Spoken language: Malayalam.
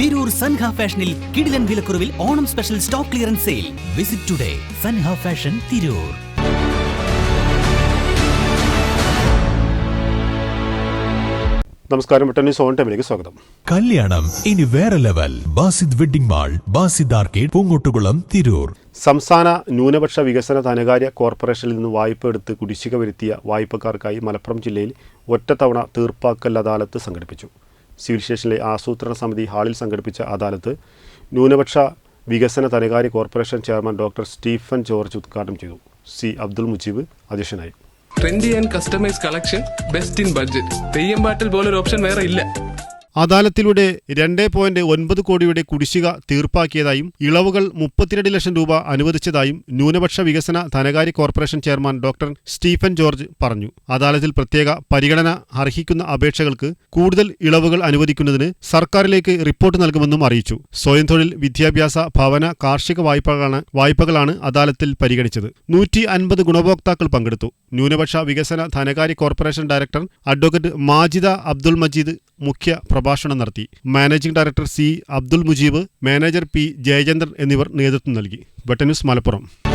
തിരൂർ സൻഹ ഫാഷനിൽ കിടിലൻ വിലക്കുറവിൽ Onam special stock clearance sale. Visit today Sanha fashion Tirur. നമസ്കാരം സോൺ ടൈമിലേക്ക് സ്വാഗതം. കല്യാണം ഇനി വേറെ level. Basid wedding mall Basid arcade Poongottukulam Tirur. സംസ്ഥാന ന്യൂനപക്ഷ വികസന ധനകാര്യ കോർപ്പറേഷനിൽ നിന്ന് വായ്പ എടുത്ത് കുടിശ്ശിക വരുത്തിയ വായ്പക്കാർക്കായി മലപ്പുറം ജില്ലയിൽ ഒറ്റത്തവണ തീർപ്പാക്കൽ അദാലത്ത് സംഘടിപ്പിച്ചു. സിവിൽ സ്റ്റേഷനിലെ ആസൂത്രണ സമിതി ഹാളിൽ സംഘടിപ്പിച്ച അദാലത്ത് ന്യൂനപക്ഷ വികസന ധനകാര്യ corporation chairman doctor Stephen George ഉദ്ഘാടനം ചെയ്തു. സി അബ്ദുൾ മുജീബ് അധ്യക്ഷനായി. Trendy and customise collection best in budget Theyyam പാട്ടിൽ ഓപ്ഷൻ വേറെ ഇല്ല. അദാലത്തിലൂടെ രണ്ട് പോയിന്റ് ഒൻപത് കോടിയുടെ കുടിശ്ശിക തീർപ്പാക്കിയതായും ഇളവുകൾ മുപ്പത്തിരണ്ട് ലക്ഷം രൂപ അനുവദിച്ചതായും ന്യൂനപക്ഷ വികസന ധനകാര്യ corporation chairman doctor Stephen George പറഞ്ഞു. അദാലത്തിൽ പ്രത്യേക പരിഗണന അർഹിക്കുന്ന അപേക്ഷകൾക്ക് കൂടുതൽ ഇളവുകൾ അനുവദിക്കുന്നതിന് സർക്കാരിലേക്ക് റിപ്പോർട്ട് നൽകുമെന്നും അറിയിച്ചു. സ്വയം തൊഴിൽ വിദ്യാഭ്യാസ ഭവന കാർഷിക വായ്പകളാണ് വായ്പകളാണ് അദാലത്തിൽ പരിഗണിച്ചത്. നൂറ്റി അൻപത് ഗുണഭോക്താക്കൾ പങ്കെടുത്തു. ന്യൂനപക്ഷ വികസന ധനകാര്യ corporation director advocate Majida Abdul Majeed മുഖ്യ പ്രഭാഷണം നടത്തി. Managing director C Abdul Mujeeb manager P Jayachandran എന്നിവർ നേതൃത്വം നൽകി. ബട്ടന്യൂസ് മലപ്പുറം.